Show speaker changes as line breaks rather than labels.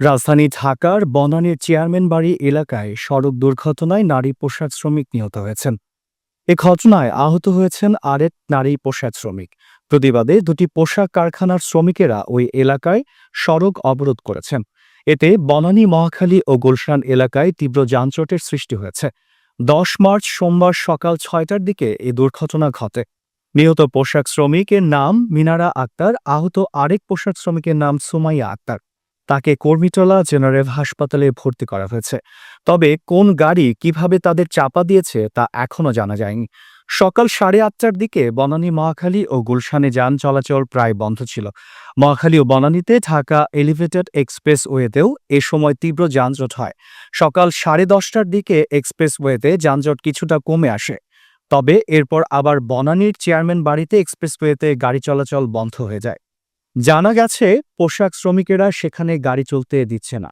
রাজধানী ঢাকার বনানীর চেয়ারম্যান বাড়ি এলাকায় সড়ক দুর্ঘটনায় নারী পোশাক শ্রমিক নিহত হয়েছেন। এ ঘটনায় আহত হয়েছেন আরেক নারী পোশাক শ্রমিক। প্রতিবাদে দুটি পোশাক কারখানার শ্রমিকেরা ওই এলাকায় সড়ক অবরোধ করেছেন। এতে বনানী, মহাখালী ও গুলশান এলাকায় তীব্র যানজটের সৃষ্টি হয়েছে। দশ মার্চ সোমবার সকাল ছয়টার দিকে এই দুর্ঘটনা ঘটে। নিহত পোশাক শ্রমিকের নাম মিনারা আক্তার, আহত আরেক পোশাক শ্রমিকের নাম সুমাইয়া আক্তার। তাকে কর্মীটলা জেনারেল হাসপাতালে ভর্তি করা হয়েছে। তবে কোন গাড়ি কীভাবে তাদের চাপা দিয়েছে তা এখনও জানা যায়নি। সকাল সাড়ে আটটার দিকে বনানী মহাখালী ও গুলশানে যান চলাচল প্রায় বন্ধ ছিল। মহাখালী ও বনানীতে ঢাকা এলিভেটেড এক্সপ্রেসওয়েতেও এ সময় তীব্র যানজট হয়। সকাল সাড়ে দশটার দিকে এক্সপ্রেসওয়েতে যানজট কিছুটা কমে আসে। তবে এরপর আবার বনানীর চেয়ারম্যান বাড়িতে এক্সপ্রেসওয়েতে গাড়ি চলাচল বন্ধ হয়ে যায়। জানা গেছে পোশাক শ্রমিকেরা সেখানে গাড়ি চলতে দিচ্ছে না।